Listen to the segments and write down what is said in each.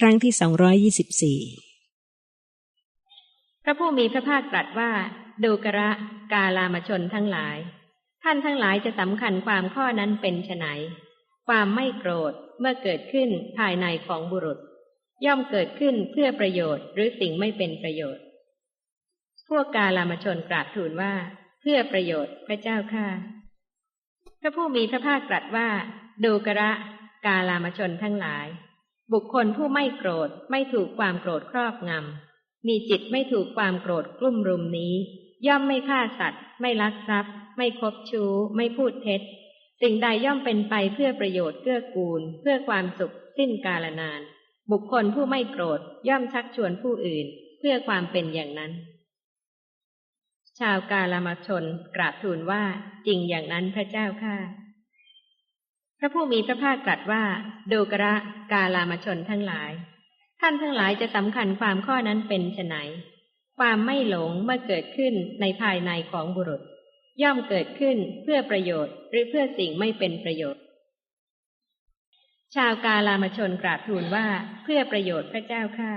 ครั้งที่สองร้อยยี่สิบสี่พระผู้มีพระภาคตรัสว่า ดูกระกาลามชนทั้งหลาย ท่านทั้งหลายจะสำคัญความข้อนั้นเป็นไฉนความไม่โกรธเมื่อเกิดขึ้นภายในของบุรุษ ย่อมเกิดขึ้นเพื่อประโยชน์หรือสิ่งไม่เป็นประโยชน์ พวกกาลามชนกราบทูลว่า เพื่อประโยชน์พระเจ้าข้าพระผู้มีพระภาคตรัสว่า ดูกระกาลามชนทั้งหลาย บุคคลผู้ไม่โกรธไม่ถูกความโกรธครอบงำ มีจิตไม่ถูกความโกรธกลุ่มรุมนี้ ย่อมไม่ฆ่าสัตว์ ไม่ลักทรัพย์ ไม่คบชู้ ไม่พูดเท็จ สิ่งใดย่อมเป็นไปเพื่อประโยชน์เกื้อกูล เพื่อความสุข สิ้นกาลนาน บุคคลผู้ไม่โกรธย่อมชักชวนผู้อื่น เพื่อความเป็นอย่างนั้น ชาวกาลามชนกราบทูลว่าจริงอย่างนั้นพระเจ้าข้า พระผู้มีพระภาคตรัสว่าดูกระกาลามชนทั้งหลาย ท่านทั้งหลายจะสำคัญความข้อนั้นเป็นไฉนความไม่หลงเมื่อเกิดขึ้นในภายในของบุรุษ ย่อมเกิดขึ้นเพื่อประโยชน์ หรือเพื่อสิ่งไม่เป็นประโยชน์ ชาวกาลามชนกราบทูลว่าเพื่อประโยชน์พระเจ้าข้า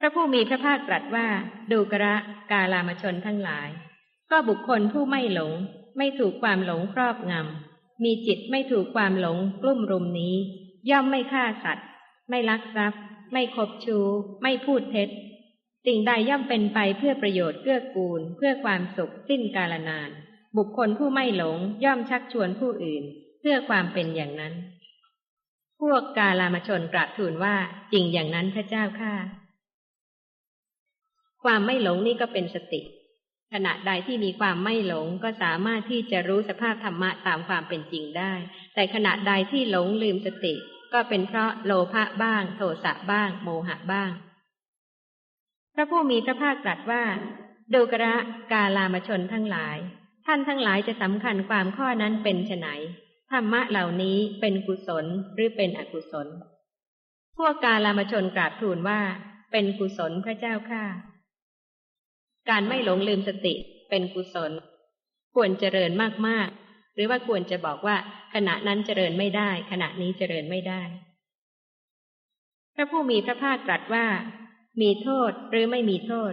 พระผู้มีพระภาคตรัสว่าดูกระกาลามชนทั้งหลาย ก็บุคคลผู้ไม่หลงไม่ถูกความหลงครอบงำ มีจิตไม่ถูกความหลงกลุ่มรุมนี้ ย่อมไม่ฆ่าสัตว์ ไม่ลักทรัพย์ ไม่คบชู้ไม่พูดเท็จ สิ่งใดย่อมเป็นไปเพื่อประโยชน์เกื้อกูล เพื่อความสุขสิ้นกาลนาน บุคคลผู้ไม่หลงย่อมชักชวนผู้อื่น เพื่อความเป็นอย่างนั้น พวกกาลามชนกราบทูลว่าจริงอย่างนั้นพระเจ้าข้าความไม่หลงนี่ก็เป็นสติ ขณะใดที่มีความไม่หลงก็สามารถที่จะรู้สภาพธรรมะตามความเป็นจริงได้ แต่ขณะใดที่หลงลืมสติ ก็เป็นเพราะโลภะบ้าง โทสะบ้าง โมหะบ้าง พระผู้มีพระภาคตรัสว่าดูกระกาลามชนทั้งหลาย ท่านทั้งหลายจะสำคัญความข้อนั้นเป็นไฉนธรรมะเหล่านี้เป็นกุศลหรือเป็นอกุศล พวกกาลามชนกราบทูลว่า เป็นกุศลพระเจ้าข้า การไม่หลงลืมสติเป็นกุศล ควรเจริญมากๆ หรือว่าควรจะบอกว่าขณะนั้นเจริญไม่ได้ ขณะนี้เจริญไม่ได้ พระผู้มีพระภาคตรัสว่า มีโทษหรือไม่มีโทษ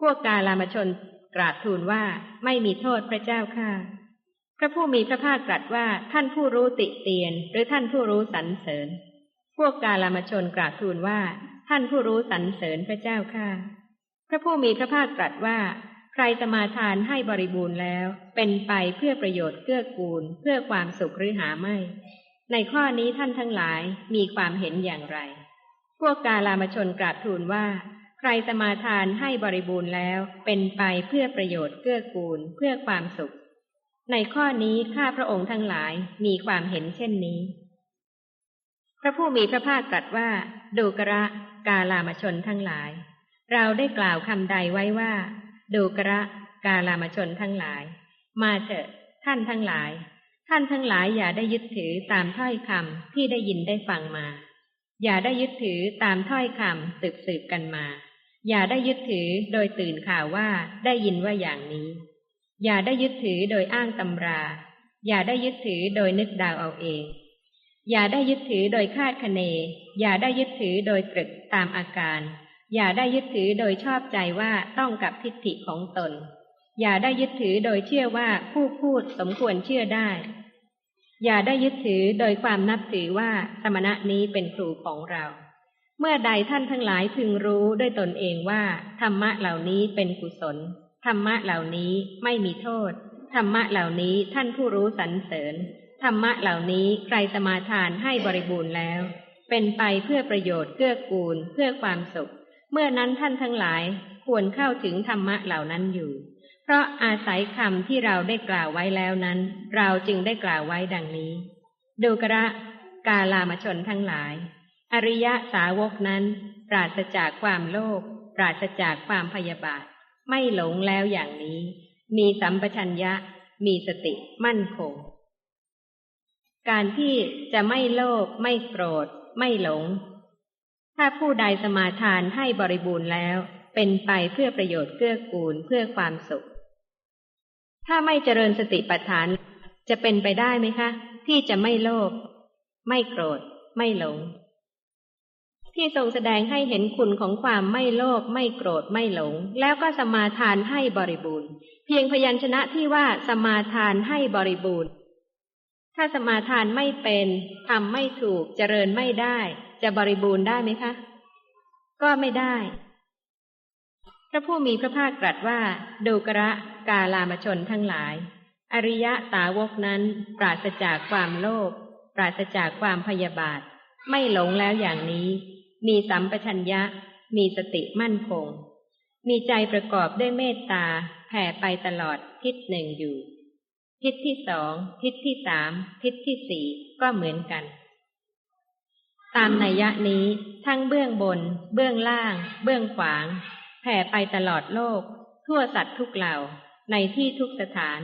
พวกกาลามชนกราบทูลว่าไม่มีโทษพระเจ้าข้าพระผู้มีพระภาคตรัสว่าท่านผู้รู้ติเตียน หรือท่านผู้รู้สรรเสริญ พวกกาลามชนกราบทูลว่า ท่านผู้รู้สรรเสริญพระเจ้าข้า ระผู้มีพระภาคตรัสว่า ใครสมาทานให้บริบูรณ์แล้ว เป็นไปเพื่อประโยชน์เกื้อกูล เพื่อความสุขหรือหาไม่ ในข้อนี้ท่านทั้งหลายมีความเห็นอย่างไร พวกกาลามชนกราบทูลว่า ใครสมาทานให้บริบูรณ์แล้ว เป็นไปเพื่อประโยชน์เกื้อกูล เพื่อความสุข ในข้อนี้ข้าพระองค์ทั้งหลายมีความเห็นเช่นนี้ พระผู้มีพระภาคตรัสว่าดูกระกาลามชนทั้งหลาย เราได้กล่าวคำใดไว้ว่าดูกระกาลามชนทั้งหลาย มาเถอะ ท่านทั้งหลาย ท่านทั้งหลายอย่าได้ยึดถือตามถ้อยคำที่ได้ยินได้ฟังมา อย่าได้ยึดถือตามถ้อยคำสืบสืบกันมา อย่าได้ยึดถือโดยตื่นข่าวว่าได้ยินว่าอย่างนี้ อย่าได้ยึดถือโดยอ้างตำรา อย่าได้ยึดถือโดยนึกดาวเอาเอง อย่าได้ยึดถือโดยคาดคะเน อย่าได้ยึดถือโดยตรึกตามอาการ อย่าได้ยึดถือโดยชอบใจว่าต้องกับทิฏฐิของตน อย่าได้ยึดถือโดยเชื่อว่าผู้พูดสมควรเชื่อได้ อย่าได้ยึดถือโดยความนับถือว่าสมณะนี้เป็นครูของเรา เมื่อใดท่านทั้งหลายพึงรู้ด้วยตนเองว่าธรรมะเหล่านี้เป็นกุศล ธรรมะเหล่านี้ไม่มีโทษ ธรรมะเหล่านี้ท่านผู้รู้สรรเสริญ ธรรมะเหล่านี้ใครสมาทานให้บริบูรณ์แล้ว เป็นไปเพื่อประโยชน์เกื้อกูลเพื่อความสุข เมื่อนั้นท่านทั้งหลายควรเข้าถึงธรรมะเหล่านั้นอยู่ เพราะอาศัยคำที่เราได้กล่าวไว้แล้วนั้น เราจึงได้กล่าวไว้ดังนี้ ดูกระกาลามชนทั้งหลาย อริยะสาวกนั้น ปราศจากความโลภปราศจากความพยาบาท ไม่หลงแล้วอย่างนี้ มีสัมปชัญญะ มีสติมั่นคง การที่จะไม่โลภไม่โกรธ ไม่หลง ถ้าผู้ใดสมาทานให้บริบูรณ์แล้ว เป็นไปเพื่อประโยชน์เกื้อกูลเพื่อความสุข ถ้าไม่เจริญสติปัฏฐานจะเป็นไปได้ไหมคะ ที่จะไม่โลภไม่โกรธ ไม่หลง ที่ทรงแสดงให้เห็นคุณของความไม่โลภไม่โกรธไม่หลง แล้วก็สมาทานให้บริบูรณ์ เพียงพยัญชนะที่ว่าสมาทานให้บริบูรณ์ ถ้าสมาทานไม่เป็นทำไม่ถูกเจริญไม่ได้ จะบริบูรณ์ได้ไหมคะ ก็ไม่ได้ พระผู้มีพระภาคตรัสว่าดูกระกาลามชนทั้งหลาย อริยะสาวกนั้น ปราศจากความโลภปราศจากความพยาบาท ไม่หลงแล้วอย่างนี้ มีสัมปชัญญะ มีสติมั่นคง มีใจประกอบด้วยเมตตาแผ่ไปตลอดทิศหนึ่งอยู่ ทิศที่สอง ทิศที่สาม ทิศที่สี่ก็เหมือนกัน ตามนัยยะนี้ทั้งเบื้องบน เบื้องล่าง เบื้องขวาง แผ่ไปตลอดโลก ทั่วสัตว์ทุกเหล่า ในที่ทุกสถาน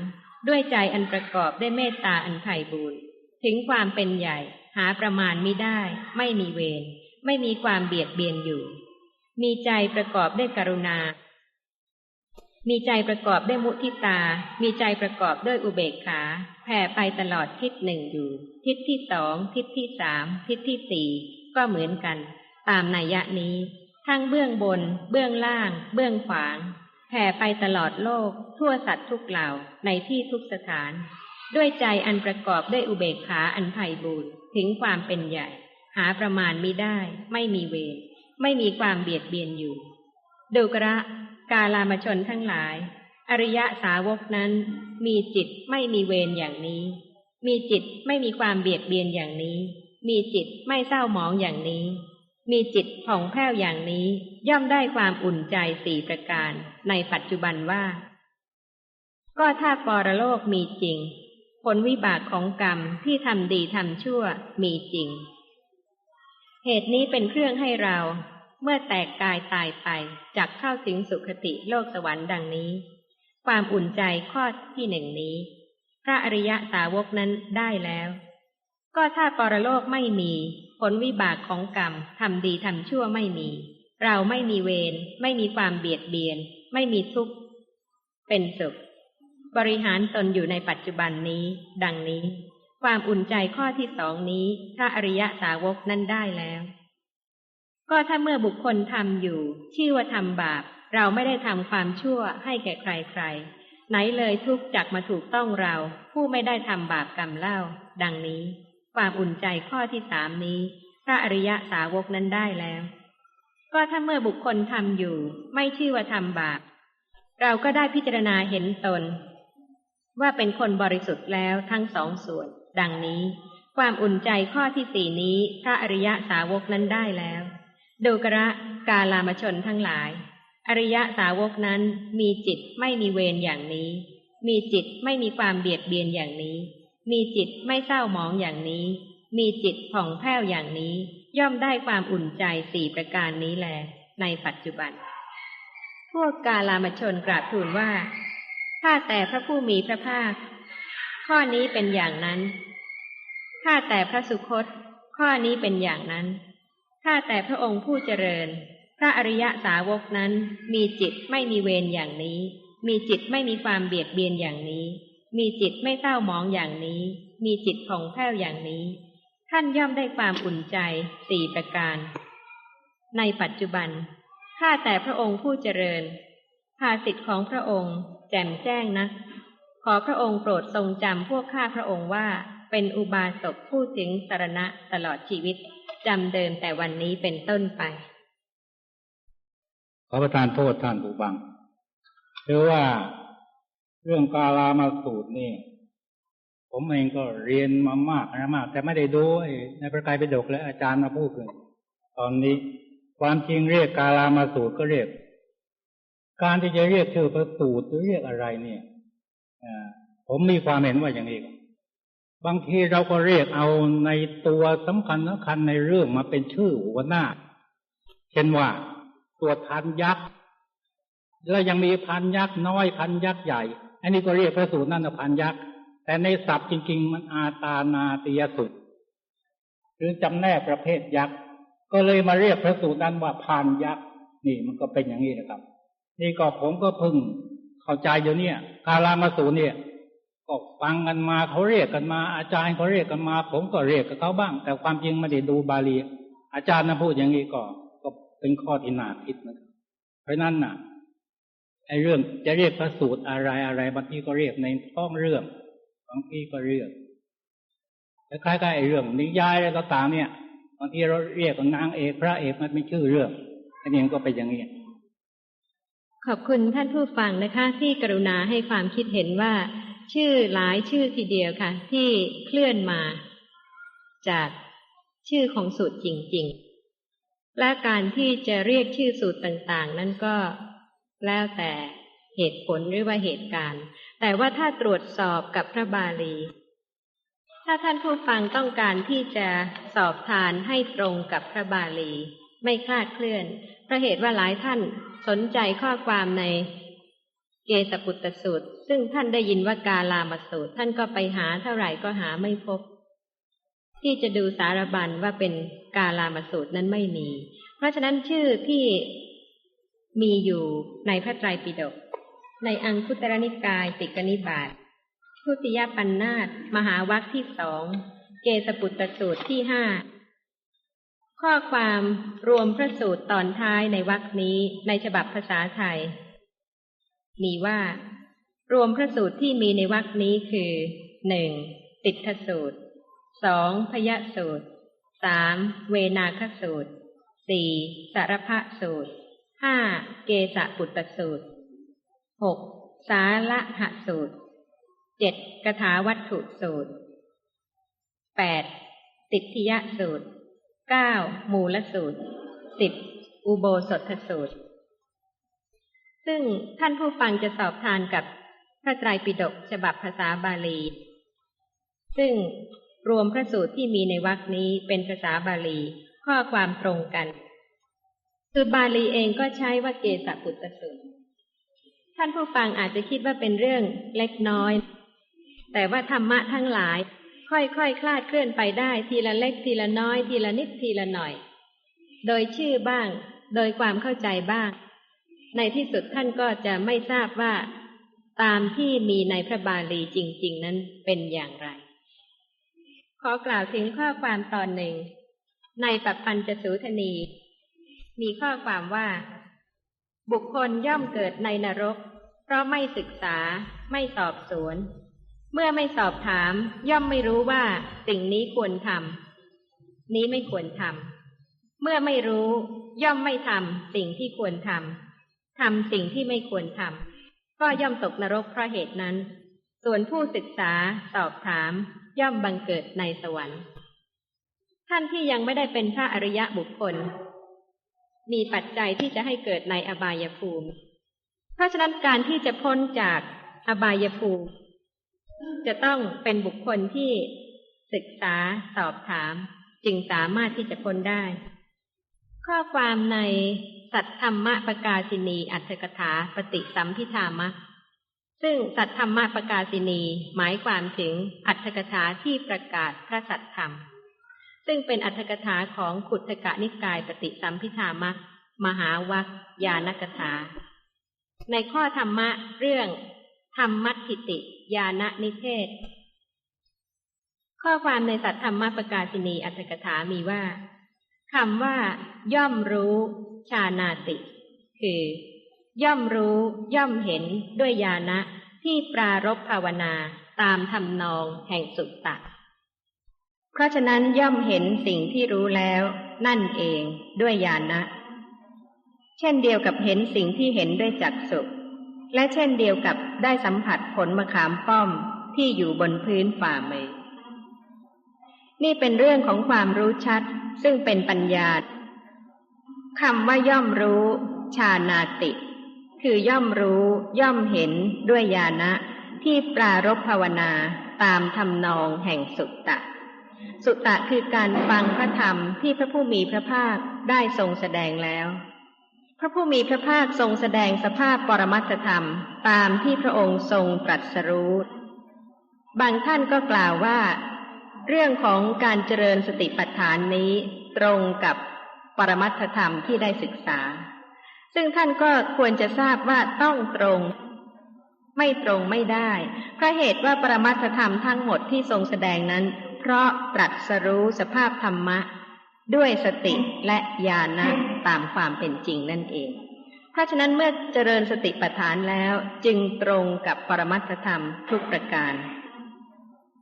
ด้วยใจอันประกอบด้วยเมตตาอันไผ่บูรณ์ถึงความเป็นใหญ่หาประมาณไม่ได้ ไม่มีเวรไม่มีความเบียดเบียนอยู่ มีใจประกอบด้วยกรุณา มีใจประกอบด้วยมุทิตา มีใจประกอบด้วยอุเบกขา แผ่ไปตลอดทิศหนึ่งอยู่ ทิศที่สอง ทิศที่สาม ทิศที่สี่ ก็เหมือนกัน ตามนัยยะนี้ ทั้งเบื้องบน เบื้องล่าง เบื้องขวาง แผ่ไปตลอดโลก ทั่วสัตว์ทุกเหล่า ในที่ทุกสถาน ด้วยใจอันประกอบด้วยอุเบกขาอันไพ่บูร์ถึงความเป็นใหญ่ หาประมาณมิได้ ไม่มีเวร ไม่มีความเบียดเบียนอยู่ ดูกระกาลามชนทั้งหลาย อริยะสาวกนั้น มีจิตไม่มีเวรอย่างนี้ มีจิตไม่มีความเบียดเบียนอย่างนี้ มีจิตไม่เศร้าหมองอย่างนี้ มีจิตผ่องแผ้วอย่างนี้ ย่อมได้ความอุ่นใจสี่ประการในปัจจุบันว่า ก็ถ้าปรโลกมีจริง ผลวิบากของกรรมที่ทำดีทำชั่วมีจริง เหตุนี้เป็นเครื่องให้เรา เมื่อแตกกายตายไปจากเข้าถึงสุคติโลกสวรรค์ดังนี้ ความอุ่นใจข้อที่หนึ่งนี้ พระอริยสาวกนั้นได้แล้ว ก็ถ้าปรโลกไม่มี ผลวิบากของกรรมทำดีทำชั่วไม่มี เราไม่มีเวรไม่มีความเบียดเบียน ไม่มีทุกข์ เป็นสุข บริหารตนอยู่ในปัจจุบันนี้ ดังนี้ ความอุ่นใจข้อที่สองนี้ พระอริยสาวกนั้นได้แล้ว ก็ถ้าเมื่อบุคคลทำอยู่ ชื่อว่าทำบาป เราไม่ได้ทำความชั่วให้แก่ใครๆไหนเลยทุกจักมาถูกต้องเรา ผู้ไม่ได้ทำบาปกรรมเล่า ดังนี้ ความอุ่นใจข้อที่สามนี้ พระอริยสาวกนั้นได้แล้ว ก็ถ้าเมื่อบุคคลทำอยู่ ไม่ชื่อว่าทำบาป เราก็ได้พิจารณาเห็นตน ว่าเป็นคนบริสุทธิ์แล้วทั้งสองส่วน ดังนี้ ความอุ่นใจข้อที่สี่นี้ พระอริยสาวกนั้นได้แล้ว ดูกระกาลามชนทั้งหลาย อริยสาวกนั้นมีจิตไม่มีเวรอย่างนี้ มีจิตไม่มีความเบียดเบียนอย่างนี้ มีจิตไม่เศร้าหมองอย่างนี้ มีจิตผ่องแผ้วอย่างนี้ ย่อมได้ความอุ่นใจสี่ประการนี้แล ในปัจจุบัน พวกกาลามชนกราบทูลว่าถ้าแต่พระผู้มีพระภาค ข้อนี้เป็นอย่างนั้นถ้าแต่พระสุคต ข้อนี้เป็นอย่างนั้น ถ้าแต่พระองค์ผู้เจริญ พระอริยสาวกนั้น มีจิตไม่มีเวรอย่างนี้ มีจิตไม่มีความเบียดเบียนอย่างนี้ มีจิตไม่เศร้าหมองอย่างนี้ มีจิตผ่องแผ้วอย่างนี้ ท่านย่อมได้ความอุ่นใจสี่ประการ ในปัจจุบันข้าแต่พระองค์ผู้เจริญ ภาสิทธิ์ของพระองค์ แจ่มแจ้งนะ ขอพระองค์โปรดทรงจำพวกข้าพระองค์ว่า เป็นอุบาสกผู้ถึงสารณะตลอดชีวิต จำเดิมแต่วันนี้เป็นต้นไป ขอประทานโทษท่านผู้บังคือว่าเรื่องกาลามาสูตรนี่ ผมเองก็เรียนมามากนะมาก แต่ไม่ได้ดูในประกายไปดกและอาจารย์มาพูดเลยตอนนี้ ความจริงเรียกกาลามาสูตรก็เรียก การที่จะเรียกชื่อพระสูตรหรือเรียกอะไรเนี่ยผมมีความเห็นว่าอย่างนี้ บางทีเราก็เรียกเอาในตัวสำคัญสำคัญในเรื่องมาเป็นชื่อหัวหน้า เช่นว่า ตัวทันยักษ์แล้วยังมีพันยักษ์น้อยพันยักษ์ใหญ่ อันนี้ก็เรียกพระสูตรนั่นพันยักษ์แต่ในศัพท์จริง ๆ มันอาตานาติยสุดหรือจำแนกประเภทยักษ์ก็เลยมาเรียกพระสูตรนั้นว่าพันยักษ์นี่มันก็เป็นอย่างนี้นะครับ นี่ก็ผมก็พึ่งเข้าใจอยู่เนี่ยกาลามาสูเนี่ย ก็ฟังกันมาเขาเรียกกันมา อาจารย์เขาเรียกกันมา ผมก็เรียกกับเขาบ้าง แต่ความจริงไม่ได้ดูบาลี อาจารย์นะพูดอย่างนี้ก็ ก็เป็นข้อที่น่าคิดนะเพราะนั้นน่ะไอ้เรื่องจะเรียกพระสูตรอะไรอะไรบางทีก็เรียกในท้องเรื่องบางทีก็เรียกคล้ายๆไอ้เรื่องนิยายอะไรก็ตามเนี่ยบางทีเราเรียกนางเอกพระเอกมันไม่ชื่อเรื่องอันนี้ก็เป็นอย่างนี้ขอบคุณท่านผู้ฟังนะคะ ที่กรุณาให้ความคิดเห็นว่า ชื่อหลายชื่อทีเดียวค่ะ ที่เคลื่อนมา จากชื่อของสูตรจริง ๆ และการที่จะเรียกชื่อสูตรต่างๆ นั้นก็แล้วแต่เหตุผลหรือว่าเหตุการณ์ แต่ว่าถ้าตรวจสอบกับพระบาลี ถ้าท่านผู้ฟังต้องการที่จะสอบทานให้ตรงกับพระบาลี ไม่คลาดเคลื่อนเพราะเหตุว่าหลายท่านสนใจข้อความใน เกสปุตตสูตร ซึ่งท่านได้ยินว่ากาลามสูตร ท่านก็ไปหาเท่าไหร่ก็หาไม่พบ ที่จะดูสารบัญว่าเป็นกาลามสูตรนั้นไม่มี เพราะฉะนั้นชื่อที่มีอยู่ในพระไตรปิฎกในอังคุตรนิกายติกนิบาตทุติยปัญนาตมหาวัคที่สองเกสปุตตสูตรที่ห้าข้อความรวมพระสูตรตอนท้ายในวรรคนี้ในฉบับภาษาไทย มีว่า รวมพระสูตรที่มีในวรรคนี้คือหนึ่งติทสูตรสองพยสูตรสามเวนาคสูตรสี่สารพะสูตรห้าเกสปุตตสูตรหกสาละหะสูตรเจ็ดกถาวัตถุสูตรแปดติทิยสูตรเก้ามูลสูตรสิบอุโบสถสูตร ซึ่งท่านผู้ฟังจะสอบทานกับพระไตรปิฎกฉบับภาษาบาลี ซึ่งรวมพระสูตรที่มีในวรรคนี้เป็นภาษาบาลีข้อความตรงกันสูตรบาลีเองก็ใช้ว่าเกสปุตตสูตรท่านผู้ฟังอาจจะคิดว่าเป็นเรื่องเล็กน้อย แต่ว่าธรรมะทั้งหลาย ค่อยๆคคลาดเคลื่อนไปได้ทีละเล็กทีละน้อย ทีละนิดทีละหน่อย โดยชื่อบ้าง โดยความเข้าใจบ้าง ในที่สุดท่านก็จะไม่ทราบว่า ตามที่มีในพระบาลีจริง ๆ นั้นเป็นอย่างไร ขอกล่าวถึงข้อความตอนหนึ่ง ในปัปปัญจสูทนี มีข้อความว่า บุคคลย่อมเกิดในนรก เพราะไม่ศึกษา ไม่สอบสวน เมื่อไม่สอบถาม ย่อมไม่รู้ว่าสิ่งนี้ควรทำนี้ไม่ควรทำเมื่อไม่รู้ ย่อมไม่ทำสิ่งที่ควรทำ ทำสิ่งที่ไม่ควรทำก็ย่อมตกนรกเพราะเหตุนั้น ส่วนผู้ศึกษาสอบถาม ย่อมบังเกิดในสวรรค์ ท่านที่ยังไม่ได้เป็นพระอริยะบุคคล มีปัจจัยที่จะให้เกิดในอบายภูมิ เพราะฉะนั้นการที่จะพ้นจากอบายภูมิ จะต้องเป็นบุคคลที่ศึกษาสอบถาม จึงสามารถที่จะพ้นได้ ข้อความใน สัตธรรมะประกาศินีอัตถกถาปฏิสัมพิธามะ ซึ่งสัตธรรมะประกาศินีหมายความถึงอัตถกถาที่ประกาศพระสัตธรรม ซึ่งเป็นอัตถกถาของขุทกะนิกายปฏิสัมพิธามะ มหาวัคยานกถา ในข้อธรรมะเรื่องธรรมัติติยานนิเทศ ข้อความในสัตธรรมประกาศินีอัตถกถามีว่าคำว่า ย่อมรู้ ชานาติ คือย่อมรู้ย่อมเห็นด้วยญาณะที่ปรารบภาวนาตามทำนองแห่งสุตตะ เพราะฉะนั้นย่อมเห็นสิ่งที่รู้แล้วนั่นเองด้วยญาณะ เช่นเดียวกับเห็นสิ่งที่เห็นด้วยจักสุและเช่นเดียวกับได้สัมผัสผลมะขามป้อมที่อยู่บนพื้นฝ่ามือ นี่เป็นเรื่องของความรู้ชัดซึ่งเป็นปัญญา คำว่าย่อมรู้ ชานาติ คือย่อมรู้ ย่อมเห็นด้วยญาณะที่ปรารบภาวนาตามทำนองแห่งสุตตะ สุตตะคือการฟังพระธรรมที่พระผู้มีพระภาคได้ทรงแสดงแล้ว พระผู้มีพระภาคทรงแสดงสภาพปรมัตธรรม ตามที่พระองค์ทรงตรัสรู้บางท่านก็กล่าวว่า เรื่องของการเจริญสติปัฏฐานนี้ตรงกับ ปรมัตถธรรมที่ได้ศึกษา ซึ่งท่านก็ควรจะทราบว่าต้องตรง ไม่ตรงไม่ได้ เพราะเหตุว่าปรมัตถธรรมทั้งหมดที่ทรงแสดงนั้น เพราะตรัสรู้สภาพธรรมะ ด้วยสติและญาณะตามความเป็นจริงนั่นเอง เพราะฉะนั้นเมื่อเจริญสติปัฏฐานแล้วจึงตรงกับปรมัตถธรรมทุกประการ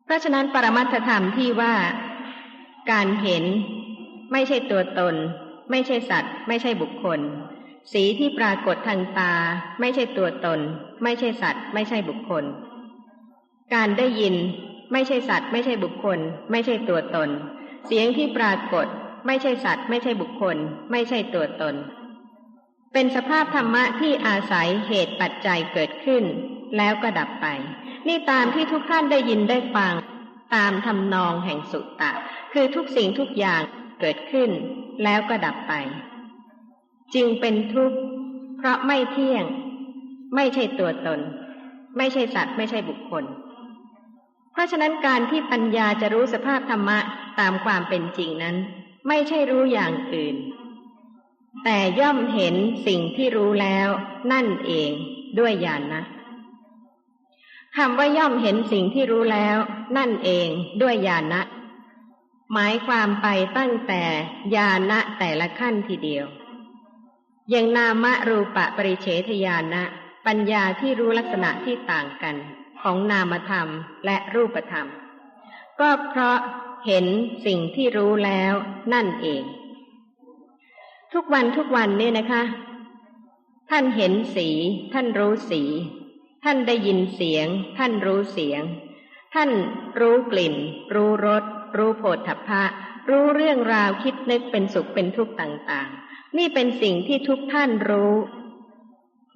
เพราะฉะนั้นปรมัตถธรรมที่ว่าการเห็นไม่ใช่ตัวตน ไม่ใช่สัตว์ ไม่ใช่บุคคล สีที่ปรากฏทางตา ไม่ใช่ตัวตน ไม่ใช่สัตว์ ไม่ใช่บุคคล การได้ยิน ไม่ใช่สัตว์ ไม่ใช่บุคคล ไม่ใช่ตัวตน เสียงที่ปรากฏ ไม่ใช่สัตว์ ไม่ใช่บุคคล ไม่ใช่ตัวตน เป็นสภาพธรรมะที่อาศัยเหตุปัจจัยเกิดขึ้น แล้วก็ดับไป นี่ตามที่ทุกท่านได้ยินได้ฟัง ตามทำนองแห่งสุตตะ คือทุกสิ่งทุกอย่าง เกิดขึ้นแล้วก็ดับไป จึงเป็นทุกข์ เพราะไม่เที่ยง ไม่ใช่ตัวตน ไม่ใช่สัตว์ ไม่ใช่บุคคล เพราะฉะนั้นการที่ปัญญาจะรู้สภาพธรรมะตามความเป็นจริงนั้น ไม่ใช่รู้อย่างอื่น แต่ย่อมเห็นสิ่งที่รู้แล้วนั่นเองด้วยญาณนะคำว่าย่อมเห็นสิ่งที่รู้แล้ว นั่นเองด้วยญาณนะ หมายความไปตั้งแต่ญาณะแต่ละขั้นทีเดียว อย่างนามรูปะปริเฉทญาณะ ปัญญาที่รู้ลักษณะที่ต่างกันของนามธรรมและรูปธรรม ก็เพราะเห็นสิ่งที่รู้แล้วนั่นเอง ทุกวันทุกวันเนี่ยนะคะ ท่านเห็นสี ท่านรู้สี ท่านได้ยินเสียง ท่านรู้เสียง ท่านรู้กลิ่น รู้รส รู้โผฏฐัพพะ รู้เรื่องราวคิดนึกเป็นสุขเป็นทุกข์ต่างๆ นี่เป็นสิ่งที่ทุกท่านรู้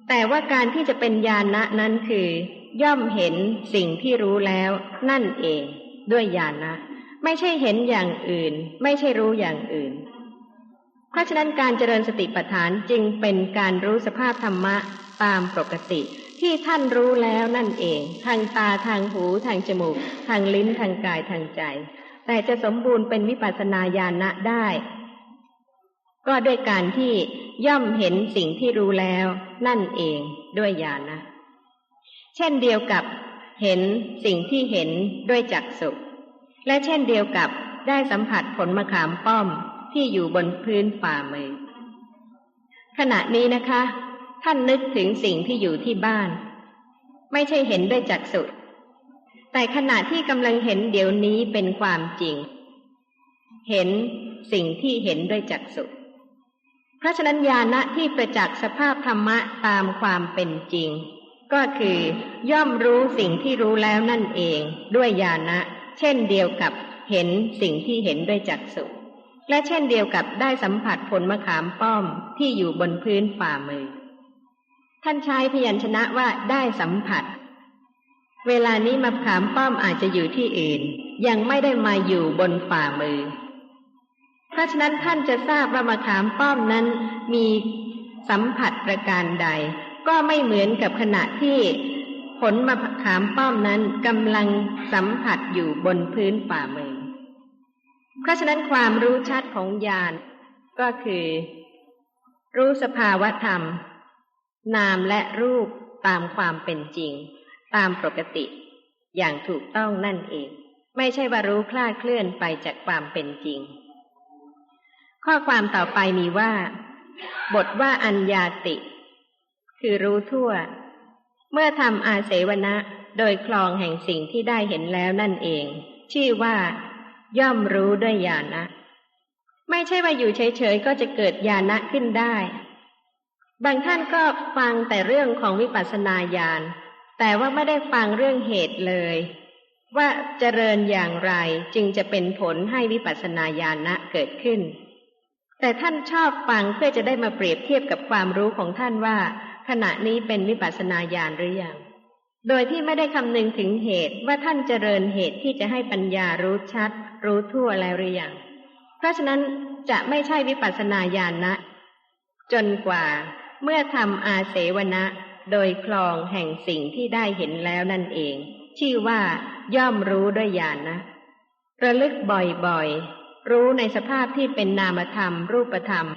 แต่ว่าการที่จะเป็นญาณะนั้นคือ ย่อมเห็นสิ่งที่รู้แล้วนั่นเอง ด้วยญาณะไม่ใช่เห็นอย่างอื่น ไม่ใช่รู้อย่างอื่น เพราะฉะนั้นการเจริญสติปัฏฐานจึงเป็นการรู้สภาพธรรมะตามปกติที่ท่านรู้แล้วนั่นเอง ทางตาทางหูทางจมูก ทางลิ้นทางกายทางใจ แต่จะสมบูรณ์เป็นวิปัสสนาญาณะได้ ก็ด้วยการที่ย่อมเห็นสิ่งที่รู้แล้ว นั่นเองด้วยญาณะเช่นเดียวกับเห็นสิ่งที่เห็นด้วยจักสุและเช่นเดียวกับได้สัมผัสผลมะขามป้อมที่อยู่บนพื้นฝ่ามือ ขณะนี้นะคะ ท่านนึกถึงสิ่งที่อยู่ที่บ้าน ไม่ใช่เห็นด้วยจักสุ แต่ขณะที่กำลังเห็นเดี๋ยวนี้เป็นความจริง เห็นสิ่งที่เห็นด้วยจักสุเพราะฉะนั้นญาณะที่ประจักษ์สภาพธรรมะตามความเป็นจริง ก็คือย่อมรู้สิ่งที่รู้แล้วนั่นเองด้วยญาณะ เช่นเดียวกับเห็นสิ่งที่เห็นด้วยจักษุและเช่นเดียวกับได้สัมผัสผลมะขามป้อมที่อยู่บนพื้นฝ่ามือ ท่านใช้พยัญชนะว่าได้สัมผัส เวลานี้มะขามป้อมอาจจะอยู่ที่อื่น ยังไม่ได้มาอยู่บนฝ่ามือ เพราะฉะนั้นท่านจะทราบว่ามะขามป้อมนั้นมีสัมผัสประการใด ก็ไม่เหมือนกับขณะที่ผลมะขามป้อมนั้นกำลังสัมผัสอยู่บนพื้นฝ่ามือ เพราะฉะนั้นความรู้ชัดของญาณก็คือ รู้สภาวะธรรม นามและรูปตามความเป็นจริง ตามปกติ อย่างถูกต้องนั่นเอง ไม่ใช่ว่ารู้คลาดเคลื่อนไปจากความเป็นจริง ข้อความต่อไปมีว่า บทว่าอัญญาติ คือรู้ทั่ว เมื่อทำอาเสวนะโดยคลองแห่งสิ่งที่ได้เห็นแล้วนั่นเอง ชื่อว่า ย่อมรู้ด้วยญาณะไม่ใช่ว่าอยู่เฉยๆก็จะเกิดญาณะขึ้นได้ บางท่านก็ฟังแต่เรื่องของวิปัสสนาญาณ แต่ว่าไม่ได้ฟังเรื่องเหตุเลย ว่าเจริญอย่างไรจึงจะเป็นผลให้วิปัสสนาญาณะเกิดขึ้น แต่ท่านชอบฟังเพื่อจะได้มาเปรียบเทียบกับความรู้ของท่านว่า ขณะนี้เป็นวิปัสสนาญาณหรือยังโดยที่ไม่ได้คำนึงถึงเหตุว่าท่านเจริญเหตุที่จะให้ปัญญารู้ชัด รู้ทั่วแล้วหรือยังเพราะฉะนั้นจะไม่ใช่วิปัสนาญาณนะ จนกว่าเมื่อทำอาเสวนะ โดยคลองแห่งสิ่งที่ได้เห็นแล้วนั่นเอง ชื่อว่า ย่อมรู้ด้วยญาณนะระลึกบ่อยๆ รู้ในสภาพที่เป็นนามธรรมรูปธรรม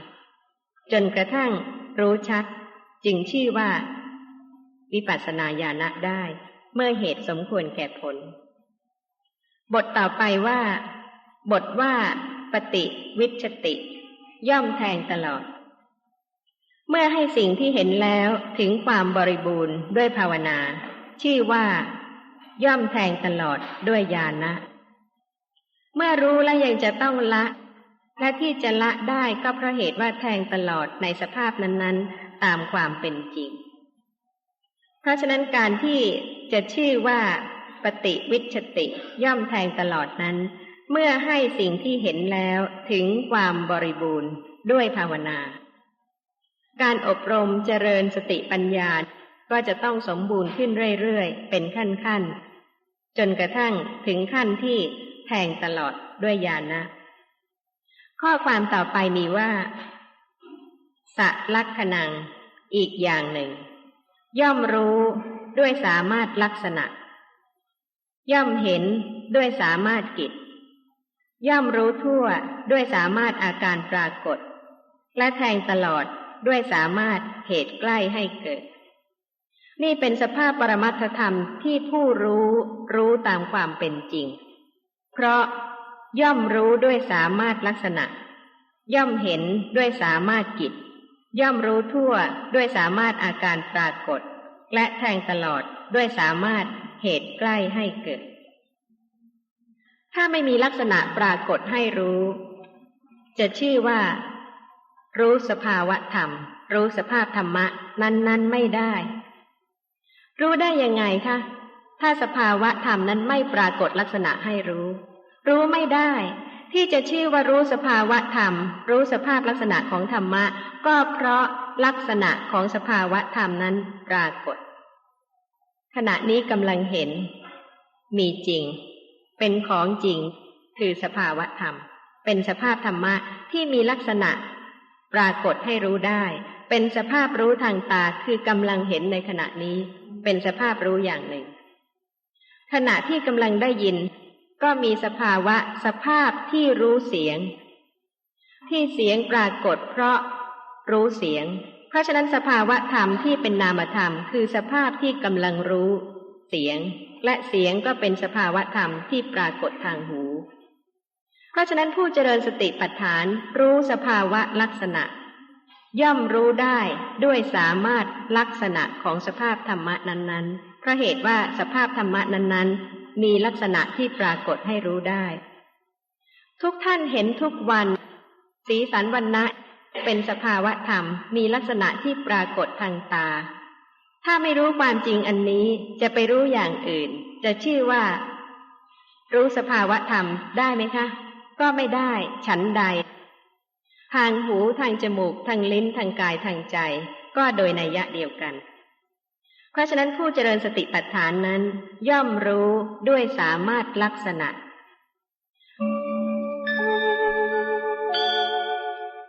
จนกระทั่งรู้ชัด จึงชื่อว่า วิปัสสนาญาณะได้ เมื่อเหตุสมควรแก่ผล บทต่อไปว่า บทว่า ปฏิวิชติ ย่อมแทงตลอด เมื่อให้สิ่งที่เห็นแล้วถึงความบริบูรณ์ด้วยภาวนา ชื่อว่า ย่อมแทงตลอดด้วยญาณะเมื่อรู้แล้วยังจะต้องละ และที่จะละได้ก็เพราะเหตุว่าแทงตลอดในสภาพนั้น ๆ ตามความเป็นจริง เพราะฉะนั้นการที่จะชื่อว่าปฏิวิชติย่อมแทงตลอดนั้น เมื่อให้สิ่งที่เห็นแล้วถึงความบริบูรณ์ด้วยภาวนา การอบรมเจริญสติปัญญา ก็จะต้องสมบูรณ์ขึ้นเรื่อยๆ เป็นขั้นๆ จนกระทั่งถึงขั้นที่แทงตลอดด้วยญาณนะ ข้อความต่อไปมีว่า สะลักขนัง อีกอย่างหนึ่ง ย่อมรู้ด้วยสามารถลักษณะ ย่อมเห็นด้วยสามารถกิจ ย่อมรู้ทั่วด้วยสามารถอาการปรากฏ และแทงตลอด ด้วยสามารถเหตุใกล้ให้เกิด นี่เป็นสภาพปรมัตถธรรมที่ผู้รู้รู้ตามความเป็นจริง เพราะย่อมรู้ด้วยสามารถลักษณะ ย่อมเห็นด้วยสามารถกิจ ย่อมรู้ทั่วด้วยสามารถอาการปรากฏ และแทงตลอดด้วยสามารถเหตุใกล้ให้เกิด ถ้าไม่มีลักษณะปรากฏให้รู้ จะชื่อว่า รู้สภาวะธรรม รู้สภาพธรรมะ นั้น ๆ ไม่ได้ รู้ได้ยังไงคะถ้าสภาวะธรรมนั้นไม่ปรากฏลักษณะให้รู้ รู้ไม่ได้ ที่จะชื่อว่ารู้สภาวะธรรม รู้สภาพลักษณะของธรรมะ ก็เพราะลักษณะของสภาวะธรรมนั้นปรากฏ ขณะนี้กำลังเห็น มีจริง เป็นของจริง คือสภาวะธรรม เป็นสภาพธรรมะที่มีลักษณะ ปรากฏให้รู้ได้ เป็นสภาพรู้ทางตาคือกำลังเห็นในขณะนี้ เป็นสภาพรู้อย่างหนึ่ง ขณะที่กำลังได้ยิน ก็มีสภาวะสภาพที่รู้เสียง ที่เสียงปรากฏเพราะรู้เสียง เพราะฉะนั้นสภาวะธรรมที่เป็นนามธรรม คือสภาพที่กำลังรู้ เสียง และเสียงก็เป็นสภาวะธรรมที่ปรากฏทางหู เพราะฉะนั้นผู้เจริญสติปัฏฐานรู้สภาวะลักษณะ ย่อมรู้ได้ด้วยสามารถลักษณะของสภาพธรรมะนั้นๆ เพราะเหตุว่าสภาพธรรมะนั้นๆ มีลักษณะที่ปรากฏให้รู้ได้ ทุกท่านเห็นทุกวัน สีสันวันนะเป็นสภาวะธรรมมีลักษณะที่ปรากฏทางตา ถ้าไม่รู้ความจริงอันนี้จะไปรู้อย่างอื่น จะชื่อว่า รู้สภาวะธรรมได้ไหมคะ ก็ไม่ได้ ฉันใด ทางหูทางจมูก ทางลิ้นทางกายทางใจ ก็โดยนัยยะเดียวกัน เพราะฉะนั้นผู้เจริญสติปัฏฐานนั้น ย่อมรู้ด้วยสามารถลักษณะ